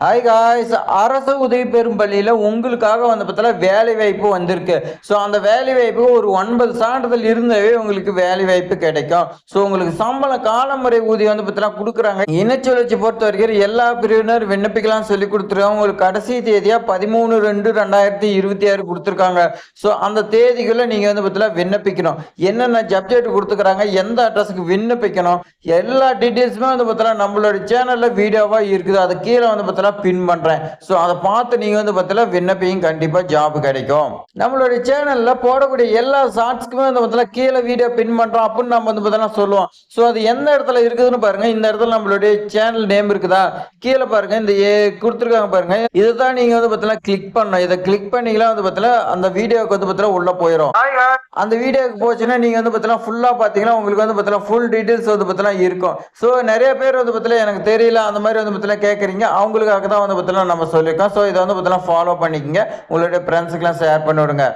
Hi guys அரசு உதவி பெறும் பள்ளியில் உங்களுக்காக வந்து பார்த்தா வேலை வாய்ப்பு வந்திருக்கு. ஸோ அந்த வேலை வாய்ப்பு ஒரு ஒன்பது சான்றிதழ் இருந்தாவே உங்களுக்கு வேலை வாய்ப்பு கிடைக்கும். ஸோ உங்களுக்கு சம்பளம் காலமுறை ஊதியம் வந்து பார்த்தா கொடுக்குறாங்க. இனச்சுழற்சி பொறுத்த வரைக்கும் எல்லா பிரிவினர் விண்ணப்பிக்கலாம் சொல்லி கொடுத்துருக்காங்க. உங்களுக்கு கடைசி தேதியாக பதிமூணு ரெண்டு ரெண்டாயிரத்தி இருபத்தி ஆறு கொடுத்துருக்காங்க. ஸோ அந்த தேதிக்குள்ளே நீங்கள் வந்து பார்த்தா விண்ணப்பிக்கணும். என்னென்ன சப்ஜெக்ட் கொடுத்துக்கிறாங்க எந்த அட்ரஸுக்கு விண்ணப்பிக்கணும் எல்லா டீட்டெயில்ஸுமே வந்து பார்த்தா நம்மளோட சேனலில் வீடியோவாக இருக்குது. அது கீழே வந்து பார்த்தா பின் பண்ணுறேன் ஸோ அதை பார்த்து நீங்கள் வந்து பார்த்தா விண்ணப்பியும் கண்டிப்பாக ஜாப் கிடைக்கும் நம்மளுடைய சேனலில் போடக்கூடிய எல்லா ஷார்ட்ஸ்க்குமே வந்து பார்த்தா கீழே வீடியோ பின் பண்ணுறோம் அப்படின்னு நம்ம வந்து பார்த்தா சொல்லுவோம் ஸோ அது எந்த இடத்துல இருக்குதுன்னு பாருங்க இந்த இடத்துல நம்மளுடைய சேனல் நேம் இருக்குதா கீழே பாருங்க இந்த ஏ கொடுத்துருக்காங்க பாருங்க இதை தான் நீங்கள் வந்து பார்த்தா கிளிக் பண்ணணும் இதை கிளிக் பண்ணீங்களா வந்து பார்த்தா அந்த வீடியோவுக்கு வந்து பார்த்தா உள்ளே போயிடும் அந்த வீடியோக்கு போச்சுன்னா நீங்கள் வந்து பார்த்தீங்கன்னா ஃபுல்லாக பார்த்தீங்கன்னா உங்களுக்கு வந்து பார்த்தீங்கன்னா ஃபுல் டீட்டெயில்ஸ் வந்து பார்த்தீங்கன்னா இருக்கும் ஸோ நிறைய பேர் வந்து பார்த்தீங்கன்னா எனக்கு தெரியல அந்த மாதிரி வந்து பார்த்தீங்கன்னா கேட்குறீங்க தான் வந்து பார்த்தீங்கன்னா நம்ம சொல்லியிருக்கோம். ஸோ இதை வந்து பார்த்தீங்கன்னா ஃபாலோ பண்ணிக்கங்க. உங்களுடைய ஃப்ரெண்ட்ஸுக்கெல்லாம் ஷேர் பண்ணிவிடுங்க.